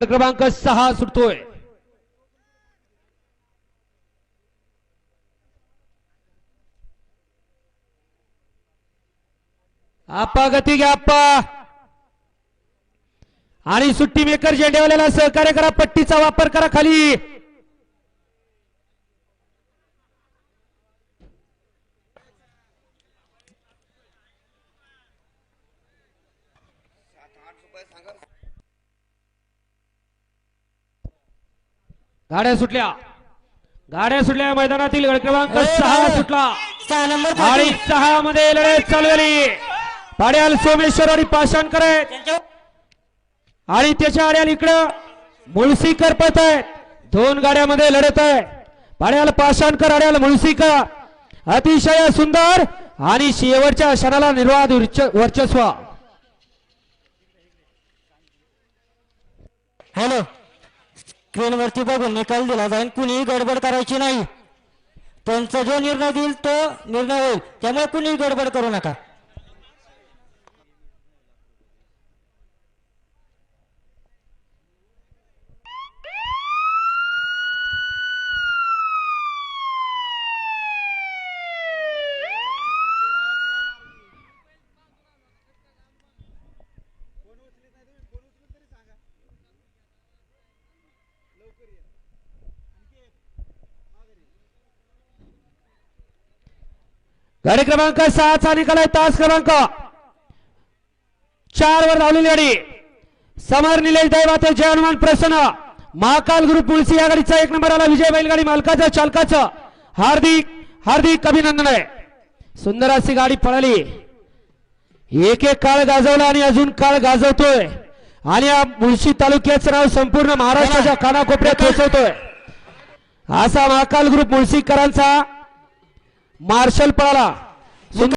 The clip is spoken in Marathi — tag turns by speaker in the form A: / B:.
A: क्रमांक सहा सुटतोय. आप्पा गती घ्या आप्पा आणि सुट्टी मेकर झेंडेवाल्याला सहकार्य करा पट्टीचा वापर करा खाली. गाड्या सुटल्या. गाड्या सुटल्या मैदानातील गड क्रमांक सहा सुटला. आणि सहा मध्ये लढत चालू झाली. पाड्याल सोमेश्वर आणि पाषाण आणि त्याच्या आड्याल इकडं मुळसीकर पत आहेत. दोन गाड्यामध्ये लढत आहे. पाड्याल पाषाणकर आड्याल मुळसीकर. अतिशय सुंदर आणि शेवटच्या क्षणाला निर्वाद वर्च- वर्चस्व.
B: हॅलो. स्क्रीन वरती बघून निकाल दिला जाईल. कुणीही गडबड करायची नाही. त्यांचा जो निर्णय देईल तो निर्णय होईल. त्यामुळे कुणीही गडबड करू नका.
A: गाडी क्रमांक सहाचा निकाल आहे तास क्रमांक चार वर धावलेली गाडी. समर निलेश दैवाते जय हनुमान प्रसन्न. महाकाल ग्रुप मुळशी या गाडीचा एक नंबर आला. विजय बैलगाडी मालकाचं चालकाचं. हार्दिक हार्दिक अभिनंदन. आहे सुंदर अशी गाडी पळाली. एक एक काळ गाजवला आणि अजून काळ गाजवतोय. आणि या मुळशी तालुक्याचं नाव संपूर्ण महाराष्ट्राच्या कानाकोपऱ्यात पोहोचवतोय. असा महाकाल ग्रुप मुळशीकरांचा मार्शल पळाला.